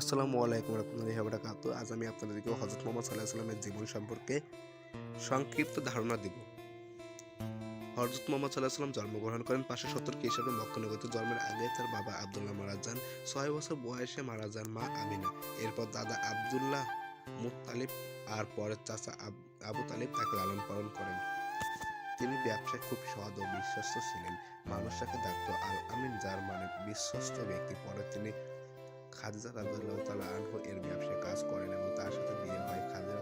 আসসালামু আলাইকুম রহমতুল্লাহি বারাকাতু আজ আমি আপনাদেরকে হজরত মোহাম্মদ সাল্লাহ সাল্লামের জীবন সম্পর্কে সংক্ষিপ্ত ধারণা দিব। হজরত মোহাম্মদ সাল্লাহ সাল্লাম জন্মগ্রহণ করেন পাঁচশো সত্তর খ্রিস্টাব্দে মক্কানগরীতে জন্মের আগে তার বাবা আবদুল্লাহ মারা যান, ছয় বছর বয়সে মারা যান মা আমিনা। এরপর দাদা আবদুল্লাহ মুত্তালিব আর পরের চাচা আবু তালিব তাকে লালন পালন করেন। তিনি ব্যবসায় খুব সৎ ও বিশ্বস্ত ছিলেন। মানুষ তাকে ডাকতো আল আমিন যার মানে বিশ্বস্ত ব্যক্তি। পরে তিনি খাদিজা রাজিয়াল্লাহু তাআলা আনহু এর ব্যবসায় কাজ করেন এবং তার সাথে বিয়ে হয়। খাদিজা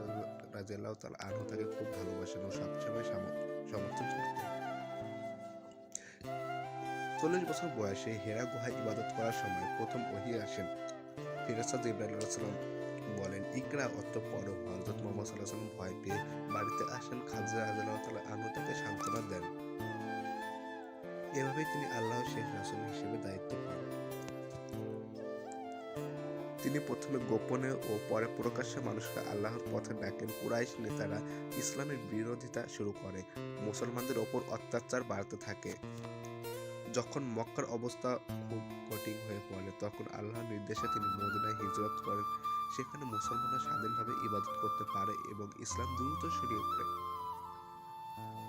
রাজিয়াল্লাহু তাআলা আনহু তাকে খুব ভালোবাসেন ও সবসময় সমর্থন করতেন। চল্লিশ বছর বয়সে হেরা গুহায় ইবাদত করার সময় প্রথম ওহি আসেন। ফিরাসা ইব্রাহিম বলেন, ইকরা অত পড়ো হজরত মোহাম্মদ সাল্লাহ ভয় পেয়ে বাড়িতে আসেন। খাদিজা রাজিয়াল্লাহু তাআলা আনহু তাকে সান্ত্বনা দেন। এভাবেই তিনি আল্লাহ শেখ রাসূল হিসেবে দায়িত্ব তিনি প্রথমে গোপনে ও পরে প্রকাশ্যে মানুষকে আল্লাহর পথে ডাকেন। কুরাইশ নেতারা ইসলামের বিরোধিতা শুরু করে। মুসলমানদের ওপর অত্যাচার বাড়তে থাকে। যখন মক্কার অবস্থা খুব কঠিন হয়ে পড়ে, তখন আল্লাহর নির্দেশে তিনি মদিনায় হিজরত করেন। সেখানে মুসলমানরা স্বাধীনভাবে ইবাদত করতে পারে এবং ইসলাম দ্রুত ছড়িয়ে পড়ে।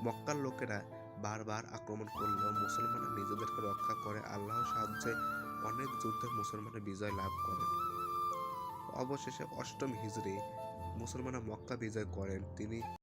মক্কার লোকেরা বারবার আক্রমণ করলেও মুসলমানরা নিজেদেরকে রক্ষা করে আল্লাহর সাহায্যে অনেক যুদ্ধে মুসলমানরা বিজয় লাভ করেন। অবশেষে অষ্টম হিজরি মুসলমানরা মক্কা বিজয় করেন। তিনি